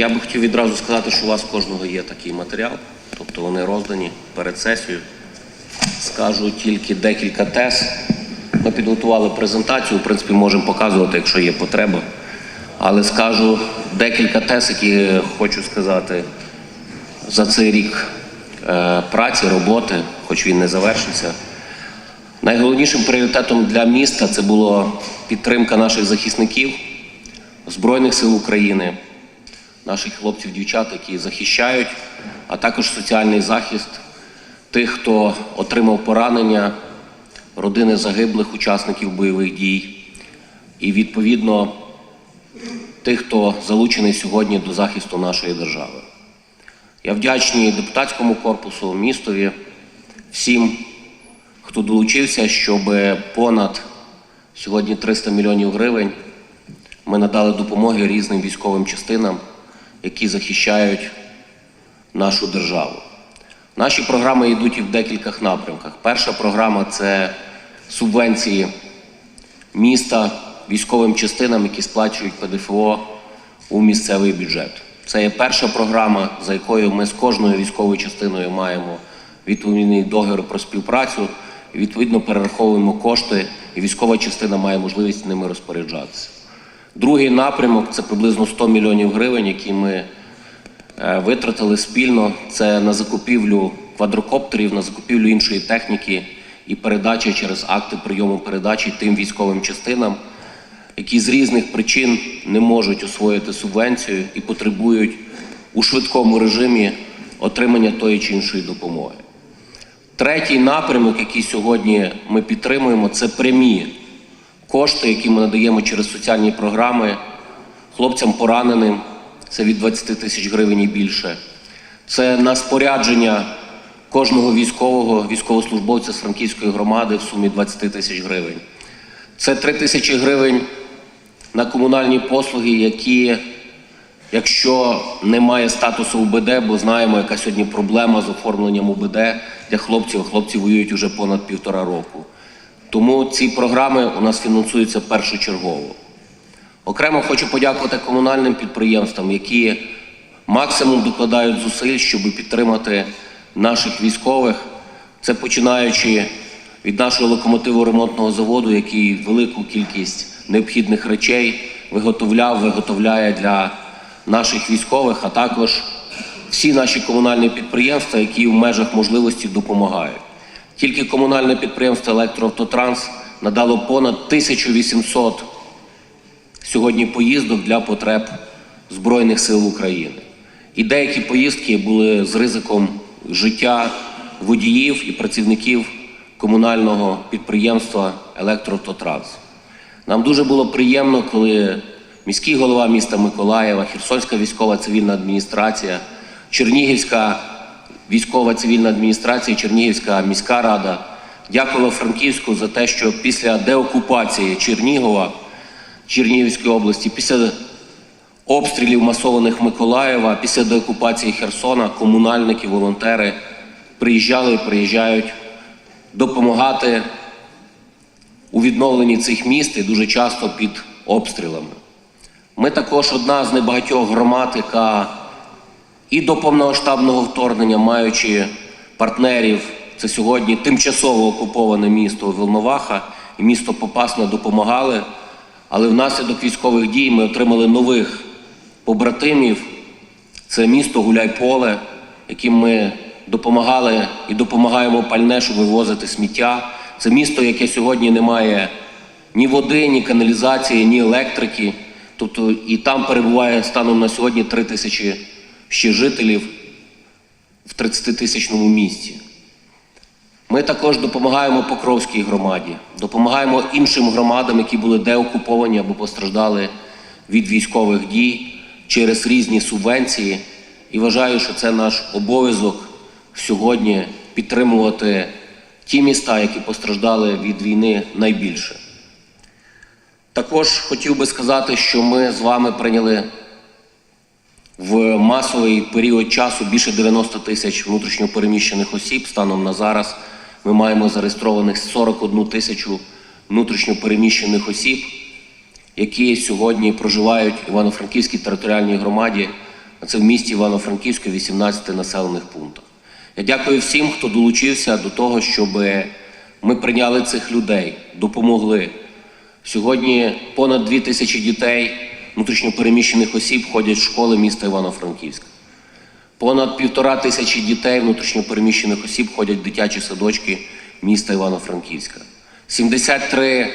Я би хотів відразу сказати, що у вас кожного є такий матеріал, тобто вони роздані перед сесією. Скажу тільки декілька тез. Ми підготували презентацію, в принципі, можемо показувати, якщо є потреба. Але скажу декілька тез, які хочу сказати за цей рік е, праці, роботи, хоч він не завершився. Найголовнішим пріоритетом для міста це була підтримка наших захисників, Збройних сил України, наших хлопців, дівчат, які захищають, а також соціальний захист тих, хто отримав поранення, родини загиблих учасників бойових дій, і відповідно тих, хто залучений сьогодні до захисту нашої держави. Я вдячний депутатському корпусу, містові, всім, хто долучився, щоб понад сьогодні 300 мільйонів гривень ми надали допомоги різним військовим частинам, які захищають нашу державу. Наші програми йдуть і в декількох напрямках. Перша програма це субвенції міста військовим частинам, які сплачують ПДФО у місцевий бюджет. Це є перша програма, за якою ми з кожною військовою частиною маємо відповідний договір про співпрацю, і відповідно перераховуємо кошти, і військова частина має можливість ними розпоряджатися. Другий напрямок це приблизно 100 мільйонів гривень, які ми е, витратили спільно. Це на закупівлю квадрокоптерів, на закупівлю іншої техніки і передачі через акти прийому передачі тим військовим частинам, які з різних причин не можуть освоїти субвенцію і потребують у швидкому режимі отримання тої чи іншої допомоги. Третій напрямок, який сьогодні ми підтримуємо, це прямі кошти, які ми надаємо через соціальні програми хлопцям пораненим. Це від 20 тисяч гривень і більше. Це на спорядження кожного військового військовослужбовця з Франківської громади в сумі 20 тисяч гривень. Це 3 тисячі гривень на комунальні послуги, які, якщо немає статусу УБД, бо знаємо, яка сьогодні проблема з оформленням УБД для хлопців, хлопці воюють уже понад півтора року. Тому ці програми у нас фінансуються першочергово. Окремо хочу подякувати комунальним підприємствам, які максимум докладають зусиль, щоб підтримати наших військових. Це починаючи від нашого локомотиву ремонтного заводу, який велику кількість необхідних речей виготовляв, виготовляє для наших військових, а також всі наші комунальні підприємства, які в межах можливості допомагають. Тільки комунальне підприємство Електроавтотранс надало понад 1800 сьогодні поїздок для потреб Збройних сил України. І деякі поїздки були з ризиком життя водіїв і працівників комунального підприємства Електроавтотранс. Нам дуже було приємно, коли міський голова міста Миколаєва, Херсонська військова цивільна адміністрація, Чернігівська військова цивільна адміністрація, Чернігівська міська рада дякувала Франківську за те, що після деокупації Чернігова, Чернігівської області, після обстрілів масованих Миколаєва, після деокупації Херсона, комунальники, волонтери приїжджали і приїжджають допомагати у відновленні цих міст і дуже часто під обстрілами. Ми також одна з небагатьох громад, яка і до повномасштабного вторгнення, маючи партнерів, це сьогодні тимчасово окуповане місто Волноваха і місто Попасна допомагали. Але внаслідок військових дій ми отримали нових побратимів. Це місто Гуляйполе, яким ми допомагали і допомагаємо пальне, щоб вивозити сміття. Це місто, яке сьогодні не має ні води, ні каналізації, ні електрики. Тобто і там перебуває станом на сьогодні 3 тисячі ще жителів в 30-тисячному місті. Ми також допомагаємо Покровській громаді, допомагаємо іншим громадам, які були деокуповані або постраждали від військових дій через різні субвенції. І вважаю, що це наш обов'язок сьогодні підтримувати ті міста, які постраждали від війни найбільше. Також хотів би сказати, що ми з вами прийняли в масовий період часу більше 90 тисяч внутрішньопереміщених осіб. Станом на зараз ми маємо зареєстрованих 41 тисячу внутрішньопереміщених осіб, які сьогодні проживають в Івано-Франківській територіальній громаді а це в місті Івано-Франківську 18 населених пунктах. Я дякую всім, хто долучився до того, щоб ми прийняли цих людей, допомогли. Сьогодні понад 2 тисячі дітей, внутрішньопереміщених осіб ходять в школи міста Івано-Франківська. Понад півтора тисячі дітей внутрішньопереміщених осіб ходять в дитячі садочки міста Івано-Франківська. 73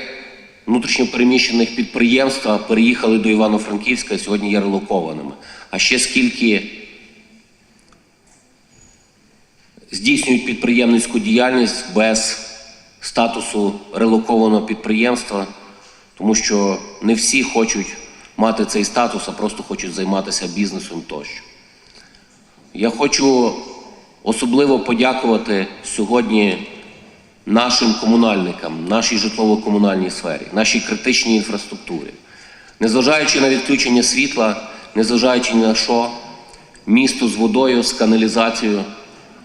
внутрішньопереміщених підприємства переїхали до Івано-Франківська і сьогодні є релокованими. А ще скільки здійснюють підприємницьку діяльність без статусу релокованого підприємства, тому що не всі хочуть мати цей статус, а просто хочуть займатися бізнесом тощо. Я хочу особливо подякувати сьогодні нашим комунальникам, нашій житлово-комунальній сфері, нашій критичній інфраструктурі. Незважаючи на відключення світла, незважаючи на що, місто з водою, з каналізацією,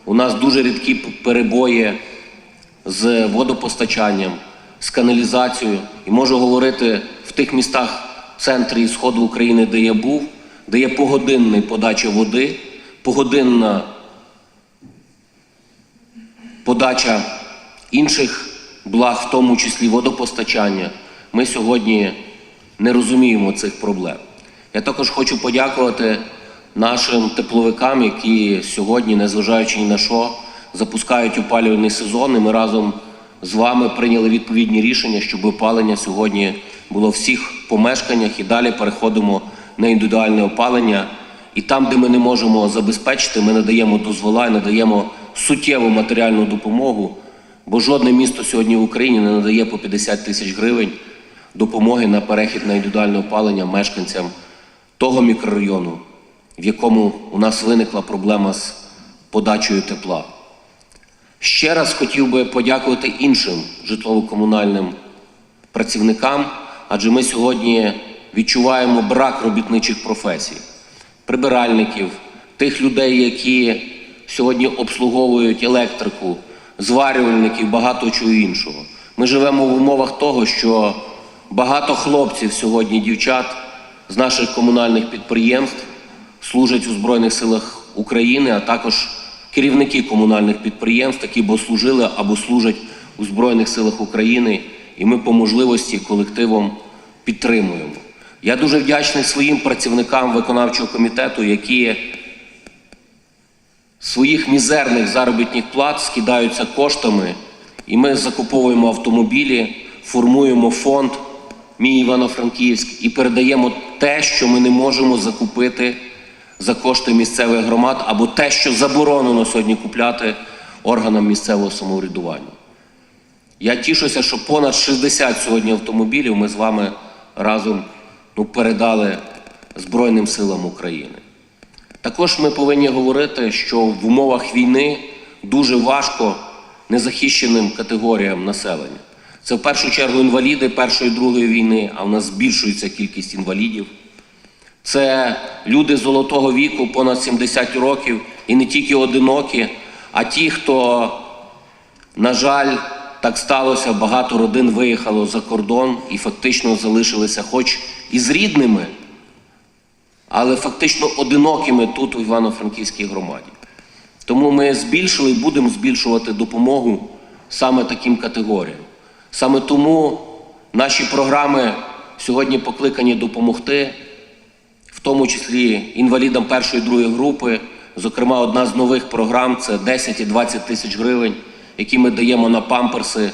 у нас дуже рідкі перебої з водопостачанням, з каналізацією. І можу говорити в тих містах центрі і сходу України, де я був, де є погодинна подача води, погодинна подача інших благ, в тому числі водопостачання. Ми сьогодні не розуміємо цих проблем. Я також хочу подякувати нашим тепловикам, які сьогодні, незважаючи ні на що, запускають опалювальний сезон. І ми разом з вами прийняли відповідні рішення, щоб опалення сьогодні було в всіх помешканнях і далі переходимо на індивідуальне опалення. І там, де ми не можемо забезпечити, ми надаємо дозвола і надаємо суттєву матеріальну допомогу, бо жодне місто сьогодні в Україні не надає по 50 тисяч гривень допомоги на перехід на індивідуальне опалення мешканцям того мікрорайону, в якому у нас виникла проблема з подачею тепла. Ще раз хотів би подякувати іншим житлово-комунальним працівникам, адже ми сьогодні відчуваємо брак робітничих професій, прибиральників, тих людей, які сьогодні обслуговують електрику, зварювальників, багато чого іншого. Ми живемо в умовах того, що багато хлопців сьогодні, дівчат з наших комунальних підприємств служать у Збройних силах України, а також керівники комунальних підприємств, які або служили або служать у Збройних силах України, і ми по можливості колективом підтримуємо. Я дуже вдячний своїм працівникам виконавчого комітету, які своїх мізерних заробітних плат скидаються коштами, і ми закуповуємо автомобілі, формуємо фонд Мій Івано-Франківськ і передаємо те, що ми не можемо закупити за кошти місцевих громад, або те, що заборонено сьогодні купляти органам місцевого самоврядування. Я тішуся, що понад 60 сьогодні автомобілів ми з вами разом ну, передали Збройним силам України. Також ми повинні говорити, що в умовах війни дуже важко незахищеним категоріям населення. Це в першу чергу інваліди Першої і Другої війни, а в нас збільшується кількість інвалідів. Це люди золотого віку, понад 70 років, і не тільки одинокі, а ті, хто, на жаль, так сталося, багато родин виїхало за кордон і фактично залишилися, хоч і з рідними, але фактично одинокими тут, у Івано-Франківській громаді. Тому ми збільшили і будемо збільшувати допомогу саме таким категоріям. Саме тому наші програми сьогодні покликані допомогти, в тому числі інвалідам першої і другої групи. Зокрема, одна з нових програм це 10 і 20 тисяч гривень, які ми даємо на памперси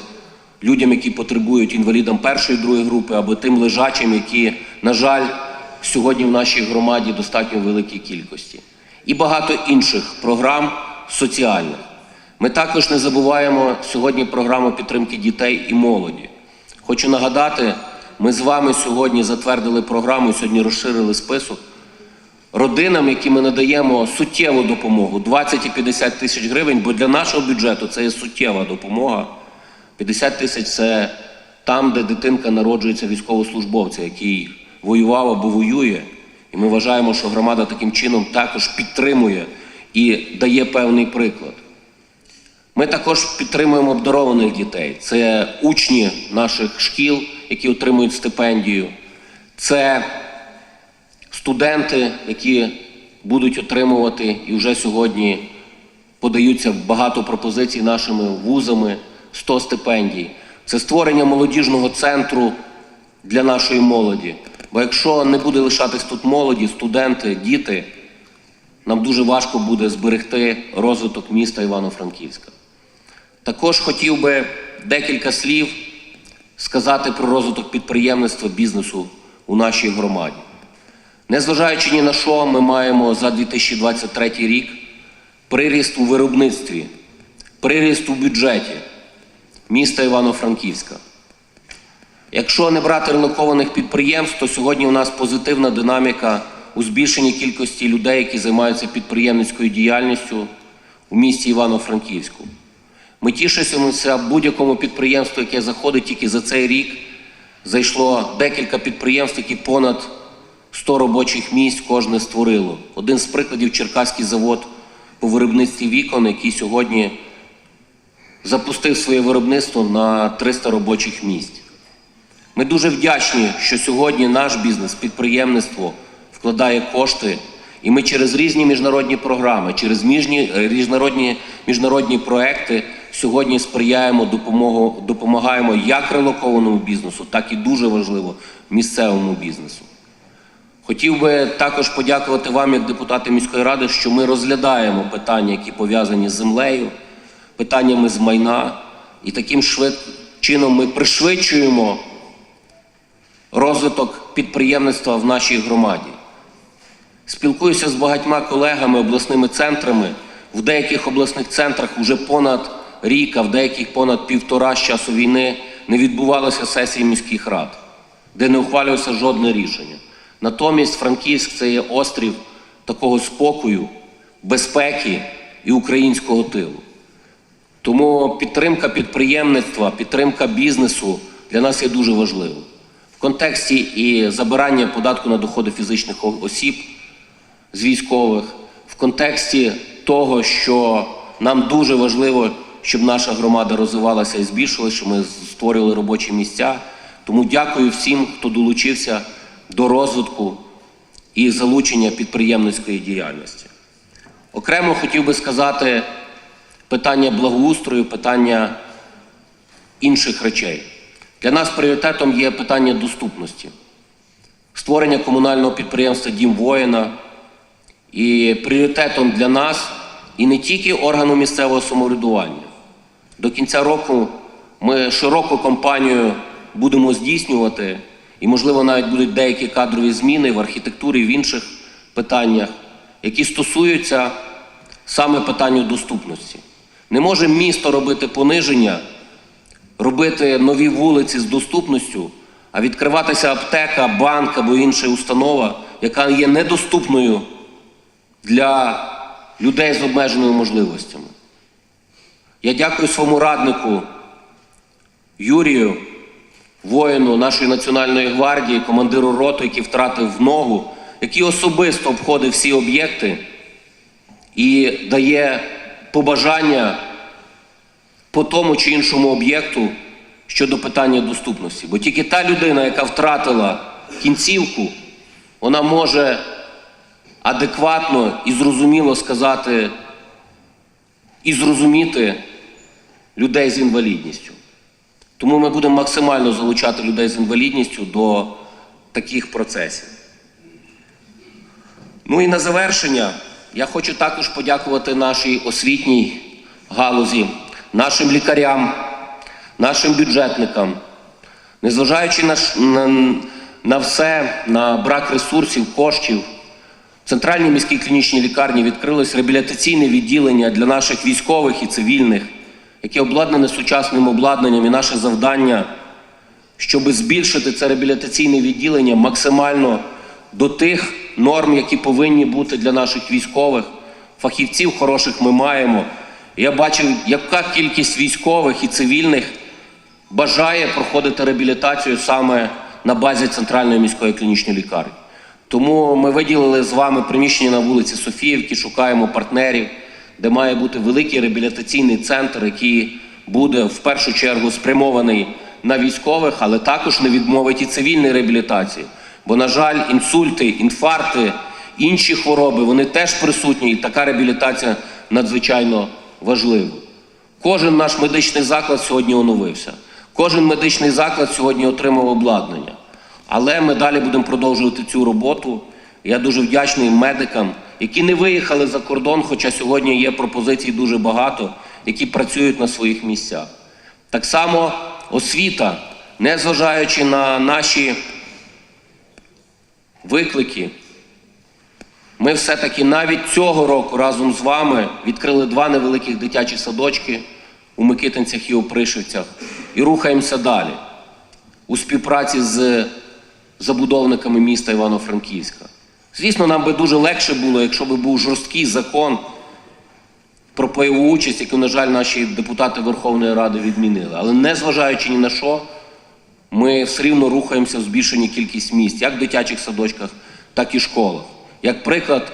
людям, які потребують інвалідам першої другої групи, або тим лежачим, які, на жаль, сьогодні в нашій громаді достатньо великій кількості. І багато інших програм соціальних. Ми також не забуваємо сьогодні програму підтримки дітей і молоді. Хочу нагадати, ми з вами сьогодні затвердили програму, сьогодні розширили список родинам, які ми надаємо суттєву допомогу 20 і 50 тисяч гривень, бо для нашого бюджету це є суттєва допомога. 50 тисяч це там, де дитинка народжується військовослужбовця, який воював або воює. І ми вважаємо, що громада таким чином також підтримує і дає певний приклад. Ми також підтримуємо обдарованих дітей. Це учні наших шкіл, які отримують стипендію. Це студенти, які будуть отримувати і вже сьогодні подаються багато пропозицій нашими вузами 100 стипендій. Це створення молодіжного центру для нашої молоді. Бо якщо не буде лишатись тут молоді, студенти, діти, нам дуже важко буде зберегти розвиток міста Івано-Франківська. Також хотів би декілька слів сказати про розвиток підприємництва бізнесу у нашій громаді. Незважаючи ні на що, ми маємо за 2023 рік приріст у виробництві, приріст у бюджеті міста Івано-Франківська. Якщо не брати релокованих підприємств, то сьогодні у нас позитивна динаміка у збільшенні кількості людей, які займаються підприємницькою діяльністю у місті Івано-Франківську. Ми тішимося будь-якому підприємству, яке заходить тільки за цей рік. Зайшло декілька підприємств, які понад 100 робочих місць кожне створило. Один з прикладів Черкаський завод по виробництві вікон, який сьогодні запустив своє виробництво на 300 робочих місць. Ми дуже вдячні, що сьогодні наш бізнес, підприємництво вкладає кошти, і ми через різні міжнародні програми, через е, міжнародні, міжнародні проекти сьогодні сприяємо допомогу, допомагаємо як релокованому бізнесу, так і дуже важливо місцевому бізнесу. Хотів би також подякувати вам, як депутати міської ради, що ми розглядаємо питання, які пов'язані з землею, питаннями з майна, і таким швид... чином ми пришвидшуємо розвиток підприємництва в нашій громаді. Спілкуюся з багатьма колегами, обласними центрами. В деяких обласних центрах вже понад рік, а в деяких понад півтора з часу війни не відбувалися сесії міських рад, де не ухвалювалося жодне рішення. Натомість Франківськ це є острів такого спокою, безпеки і українського тилу. Тому підтримка підприємництва, підтримка бізнесу для нас є дуже важливою. В контексті і забирання податку на доходи фізичних осіб з військових, в контексті того, що нам дуже важливо, щоб наша громада розвивалася і збільшилася, щоб ми створювали робочі місця. Тому дякую всім, хто долучився до розвитку і залучення підприємницької діяльності. Окремо хотів би сказати питання благоустрою, питання інших речей. Для нас пріоритетом є питання доступності, створення комунального підприємства Дім воїна. І пріоритетом для нас і не тільки органу місцевого самоврядування. До кінця року ми широку кампанію будемо здійснювати, і, можливо, навіть будуть деякі кадрові зміни в архітектурі, в інших питаннях, які стосуються саме питанню доступності. Не може місто робити пониження, робити нові вулиці з доступністю, а відкриватися аптека, банк або інша установа, яка є недоступною для людей з обмеженими можливостями. Я дякую своєму раднику Юрію, воїну нашої Національної гвардії, командиру роту, який втратив ногу, який особисто обходив всі об'єкти і дає побажання по тому чи іншому об'єкту щодо питання доступності. Бо тільки та людина, яка втратила кінцівку, вона може адекватно і зрозуміло сказати і зрозуміти людей з інвалідністю. Тому ми будемо максимально залучати людей з інвалідністю до таких процесів. Ну і на завершення я хочу також подякувати нашій освітній галузі, нашим лікарям, нашим бюджетникам, незважаючи на, на, на все, на брак ресурсів, коштів. В Центральній міській клінічній лікарні відкрилось реабілітаційне відділення для наших військових і цивільних, яке обладнане сучасним обладнанням, і наше завдання, щоб збільшити це реабілітаційне відділення максимально до тих норм, які повинні бути для наших військових. Фахівців хороших ми маємо. Я бачив, яка кількість військових і цивільних бажає проходити реабілітацію саме на базі Центральної міської клінічної лікарні. Тому ми виділили з вами приміщення на вулиці Софіївки, шукаємо партнерів, де має бути великий реабілітаційний центр, який буде в першу чергу спрямований на військових, але також не відмовить і цивільній реабілітації. Бо, на жаль, інсульти, інфаркти інші хвороби, вони теж присутні, і така реабілітація надзвичайно важлива. Кожен наш медичний заклад сьогодні оновився. Кожен медичний заклад сьогодні отримав обладнання. Але ми далі будемо продовжувати цю роботу. Я дуже вдячний медикам, які не виїхали за кордон, хоча сьогодні є пропозицій дуже багато, які працюють на своїх місцях. Так само освіта, незважаючи на наші виклики, ми все-таки навіть цього року разом з вами відкрили два невеликих дитячі садочки у Микитинцях і Опришівцях і рухаємося далі у співпраці з забудовниками міста Івано-Франківська. Звісно, нам би дуже легше було, якщо би був жорсткий закон про пайову участь, який, на жаль, наші депутати Верховної Ради відмінили. Але незважаючи ні на що, ми все рівно рухаємося в збільшенні кількість місць, як в дитячих садочках, так і школах. Як приклад,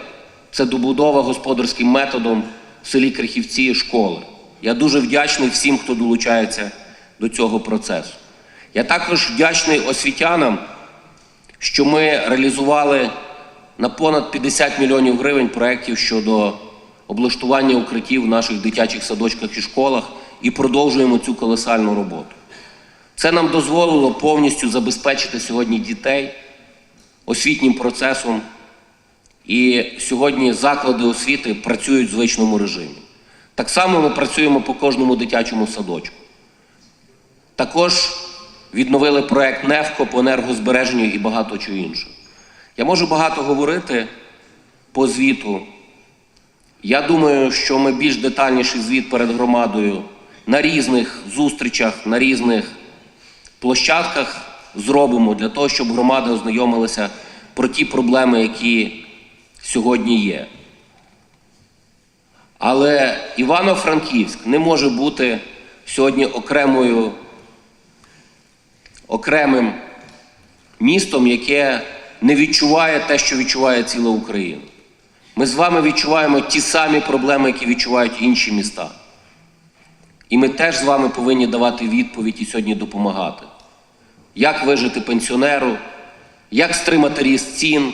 це добудова господарським методом в селі Крихівці школи. Я дуже вдячний всім, хто долучається до цього процесу. Я також вдячний освітянам, що ми реалізували на понад 50 мільйонів гривень проєктів щодо облаштування укриттів в наших дитячих садочках і школах і продовжуємо цю колосальну роботу. Це нам дозволило повністю забезпечити сьогодні дітей освітнім процесом, і сьогодні заклади освіти працюють в звичному режимі. Так само ми працюємо по кожному дитячому садочку. Також відновили проект НЕФКО по енергозбереженню і багато чого іншого. Я можу багато говорити по звіту. Я думаю, що ми більш детальніший звіт перед громадою на різних зустрічах, на різних площадках зробимо для того, щоб громада ознайомилася про ті проблеми, які сьогодні є. Але Івано-Франківськ не може бути сьогодні окремою, окремим містом, яке не відчуває те, що відчуває ціла Україна. Ми з вами відчуваємо ті самі проблеми, які відчувають інші міста. І ми теж з вами повинні давати відповідь і сьогодні допомагати. Як вижити пенсіонеру, як стримати ріст цін,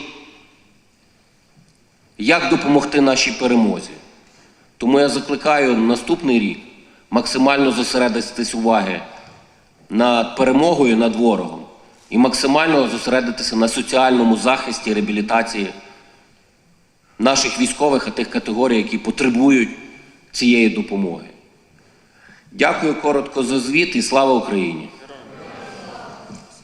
як допомогти нашій перемозі. Тому я закликаю наступний рік максимально зосередитись уваги над перемогою над ворогом і максимально зосередитися на соціальному захисті, реабілітації наших військових і тих категорій, які потребують цієї допомоги. Дякую коротко за звіт і слава Україні!